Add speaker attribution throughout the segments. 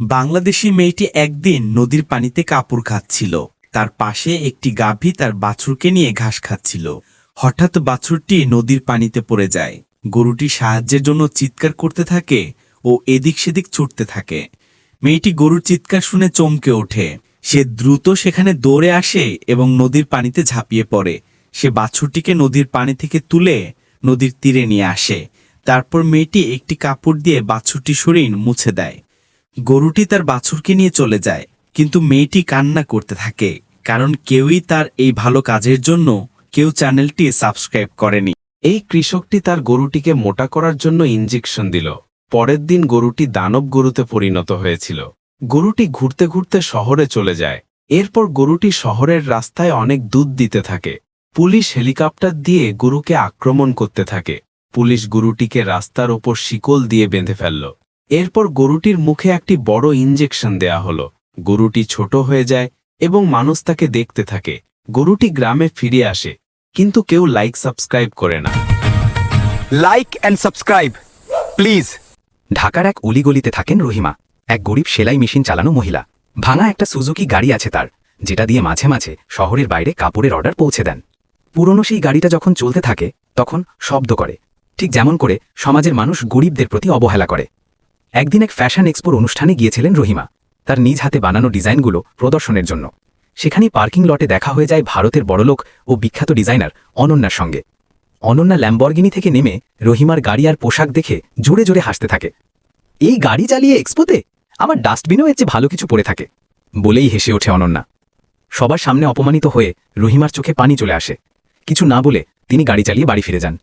Speaker 1: বাংলাদেশি মেয়েটি একদিন নদীর পানিতে কাপড় খাচ্ছিল। তার পাশে একটি গাভী তার বাছুরকে নিয়ে ঘাস খাচ্ছিল। হঠাৎ বাছুরটি নদীর পানিতে পড়ে যায়। গরুটি সাহায্যের জন্য চিৎকার করতে থাকে ও এদিক সেদিক ছুটতে থাকে। মেয়েটি গরুর চিৎকার শুনে চমকে ওঠে। সে দ্রুত সেখানে দৌড়ে আসে এবং নদীর পানিতে ঝাঁপিয়ে পড়ে। সে বাছুরটিকে নদীর পানি থেকে তুলে নদীর তীরে নিয়ে আসে। তারপর মেয়েটি একটি কাপড় দিয়ে বাছুরটি শরীর মুছে দেয়। গরুটি তার বাছুরকে নিয়ে চলে যায়, কিন্তু মেয়েটি কান্না করতে থাকে, কারণ কেউই তার এই ভালো কাজের জন্য কেউ চ্যানেলটি সাবস্ক্রাইব করেনি।
Speaker 2: এই কৃষকটি তার গরুটিকে মোটা করার জন্য ইঞ্জেকশন দিল। পরের দিন গরুটি দানব গরুতে পরিণত হয়েছিল। গরুটি ঘুরতে ঘুরতে শহরে চলে যায়। এরপর গরুটি শহরের রাস্তায় অনেক দুধ দিতে থাকে। পুলিশ হেলিকপ্টার দিয়ে গরুকে আক্রমণ করতে থাকে। পুলিশ গরুটিকে রাস্তার ওপর শিকল দিয়ে বেঁধে ফেলল। এরপর গরুটির মুখে একটি বড় ইঞ্জেকশন দেয়া হলো। গরুটি ছোট হয়ে যায় এবং মানুষ তাকে দেখতে থাকে। গরুটি গ্রামে ফিরে আসে কিন্তু কেউ লাইক সাবস্ক্রাইব করে না।
Speaker 3: লাইক অ্যান্ড সাবস্ক্রাইব প্লিজ ঢাকার এক অলিগলিতে থাকেন রহিমা। এক গরিব সেলাই মেশিন চালানো মহিলা। ভাঙা একটা সুজুকি গাড়ি আছে তার যেটা দিয়ে মাঝে মাঝে শহরের বাইরে কাপড়ের অর্ডার পৌঁছে দেন। পুরনো সেই গাড়িটা যখন চলতে থাকে তখন শব্দ করে। ঠিক যেমন করে সমাজের মানুষ গরিবদের প্রতি অবহেলা করে। একদিন এক ফ্যাশন এক্সপোর অনুষ্ঠানে গিয়েছিলেন রহিমা। তার নিজ হাতে বানানো ডিজাইনগুলো প্রদর্শনের জন্য। সেখানেই পার্কিং লটে দেখা হয়ে যায় ভারতের বড়লোক ও বিখ্যাত ডিজাইনার অনন্যার সঙ্গে। অনন্যা ল্যাম্বরগিনি থেকে নেমে রহিমার গাড়ি আর পোশাক দেখে জোরে জোরে হাসতে থাকে। এই গাড়ি চালিয়ে এক্সপোতে? আমার ডাস্টবিনও এর চেয়ে ভালো কিছু পড়ে থাকে, বলেই হেসে ওঠে অনন্যা। সবার সামনে অপমানিত হয়ে রহিমার চোখে পানি চলে আসে। কিছু না বলে তিনি গাড়ি চালিয়ে বাড়ি ফিরে যান।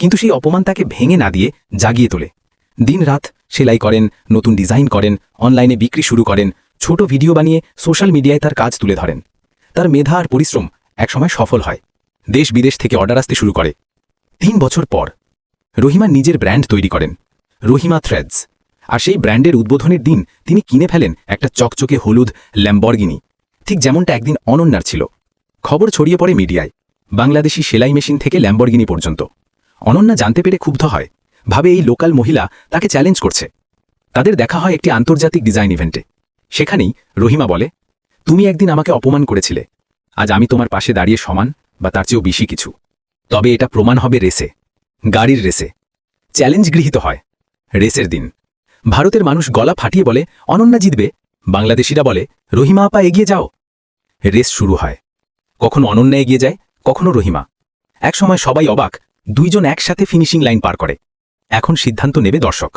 Speaker 3: কিন্তু সেই অপমান তাকে ভেঙে না দিয়ে জাগিয়ে তোলে। দিন রাত সেলাই করেন, নতুন ডিজাইন করেন, অনলাইনে বিক্রি শুরু করেন, ছোট ভিডিও বানিয়ে সোশ্যাল মিডিয়ায় তার কাজ তুলে ধরেন। তার মেধা আর পরিশ্রম একসময় সফল হয়। দেশ বিদেশ থেকে অর্ডার আসতে শুরু করে। তিন বছর পর রহিমা নিজের ব্র্যান্ড তৈরি করেন, রহিমা থ্রেডস। আর সেই ব্র্যান্ডের উদ্বোধনের দিন তিনি কিনে ফেলেন একটা চকচকে হলুদ ল্যাম্বরগিনি। ঠিক যেমনটা একদিন অনন্যার ছিল। খবর ছড়িয়ে পড়ে মিডিয়ায়, বাংলাদেশি সেলাই মেশিন থেকে ল্যাম্বরগিনি পর্যন্ত। অনন্যা জানতে পেরে ক্ষুব্ধ হয় ভাবে এই লোকাল মহিলা তাকে চ্যালেঞ্জ করছে। তাদের দেখা হয় একটি আন্তর্জাতিক ডিজাইন ইভেন্টে সেখানেই রহিমা বলে, তুমি একদিন আমাকে অপমান করেছিলে। আজ আমি তোমার পাশে দাঁড়িয়ে সমান বা তার চেয়েও বেশি কিছু। তবে এটা প্রমাণ হবে রেসে, গাড়ির রেসে। চ্যালেঞ্জ গৃহীত হয়। রেসের দিন। ভারতের মানুষ গলা ফাটিয়ে বলে, অনন্যা জিতবে। বাংলাদেশিরা বলে, রহিমা আপা এগিয়ে যাও। রেস শুরু হয়। কখনো অনন্যা এগিয়ে যায়, কখনো রহিমা। একসময় সবাই অবাক, দুইজন একসাথে ফিনিশিং লাইন পার করে। এখন সিদ্ধান্ত নেবে দর্শক।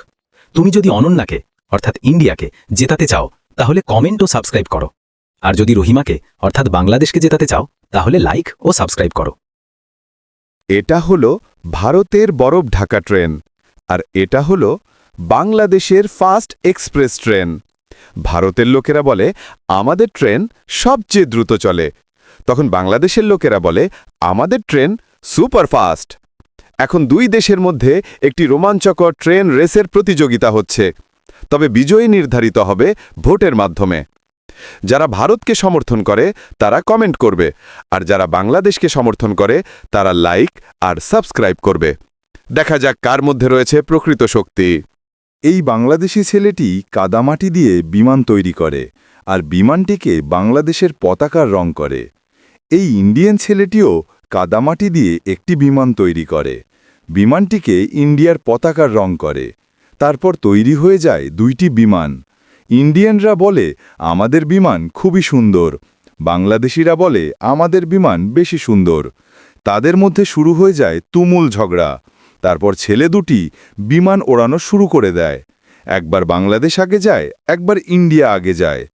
Speaker 3: তুমি যদি অনন্যাকে, অর্থাৎ ইন্ডিয়াকে, জেতাতে চাও, তাহলে কমেন্ট ও সাবস্ক্রাইব করো। আর যদি রহিমাকে, অর্থাৎ বাংলাদেশকে জেতাতে চাও, তাহলে লাইক ও সাবস্ক্রাইব করো।
Speaker 4: এটা হলো ভারতের বরফ ঢাকা ট্রেন, আর এটা হলো বাংলাদেশের ফাস্ট এক্সপ্রেস ট্রেন। ভারতের লোকেরা বলে, আমাদের ট্রেন সবচেয়ে দ্রুত চলে। তখন বাংলাদেশের লোকেরা বলে, আমাদের ট্রেন সুপার ফাস্ট এখন দুই দেশের মধ্যে একটি রোমাঞ্চকর ট্রেন রেসের প্রতিযোগিতা হচ্ছে। তবে বিজয়ী নির্ধারিত হবে ভোটের মাধ্যমে। যারা ভারতকে সমর্থন করে, তারা কমেন্ট করবে। আর যারা বাংলাদেশকে সমর্থন করে, তারা লাইক আর সাবস্ক্রাইব করবে। দেখা যাক কার মধ্যে রয়েছে প্রকৃত শক্তি।
Speaker 5: এই বাংলাদেশি ছেলেটি কাদামাটি দিয়ে বিমান তৈরি করে আর বিমানটিকে বাংলাদেশের পতাকার রং করে। এই ইন্ডিয়ান ছেলেটিও কাদামাটি দিয়ে একটি বিমান তৈরি করে। বিমানটিকে ইন্ডিয়ার পতাকার রং করে। তারপর তৈরি হয়ে যায় দুইটি বিমান। ইন্ডিয়ানরা বলে, আমাদের বিমান খুবই সুন্দর। বাংলাদেশিরা বলে, আমাদের বিমান বেশি সুন্দর। তাদের মধ্যে শুরু হয়ে যায় তুমুল ঝগড়া। তারপর ছেলে দুটি বিমান ওড়ানো শুরু করে দেয়। একবার বাংলাদেশ আগে যায়, একবার ইন্ডিয়া আগে যায়।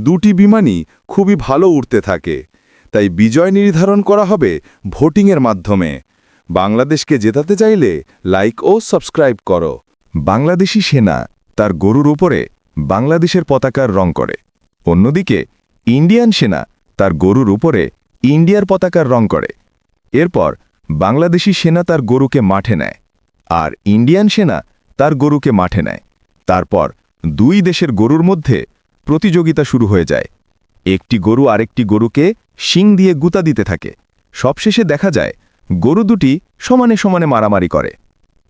Speaker 5: দুটি বিমানই খুবই ভালো উড়তে থাকে। তাই বিজয় নির্ধারণ করা হবে ভোটিংয়ের মাধ্যমে। বাংলাদেশকে জেতাতে চাইলে লাইক ও সাবস্ক্রাইব করো। বাংলাদেশি সেনা তার গরুর উপরে বাংলাদেশের পতাকার রং করে। অন্যদিকে, ইন্ডিয়ান সেনা তার গরুর উপরে ইন্ডিয়ার পতাকার রং করে। এরপর, বাংলাদেশি সেনা তার গরুকে মাঠে নেয় আর ইন্ডিয়ান সেনা তার গরুকে মাঠে নেয়। তারপর, দুই দেশের গরুর মধ্যে প্রতিযোগিতা শুরু হয়ে যায়। একটি গরু আরেকটি গরুকে শিং দিয়ে গুতা দিতে থাকে। সবশেষে দেখা যায় গরু দুটি সমানে সমানে মারামারি করে।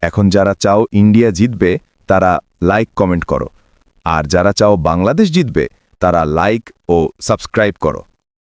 Speaker 5: এখন যারা চাও ইন্ডিয়া জিতবে, তারা লাইক কমেন্ট করো। আর যারা চাও বাংলাদেশ জিতবে, তারা লাইক ও সাবস্ক্রাইব করো।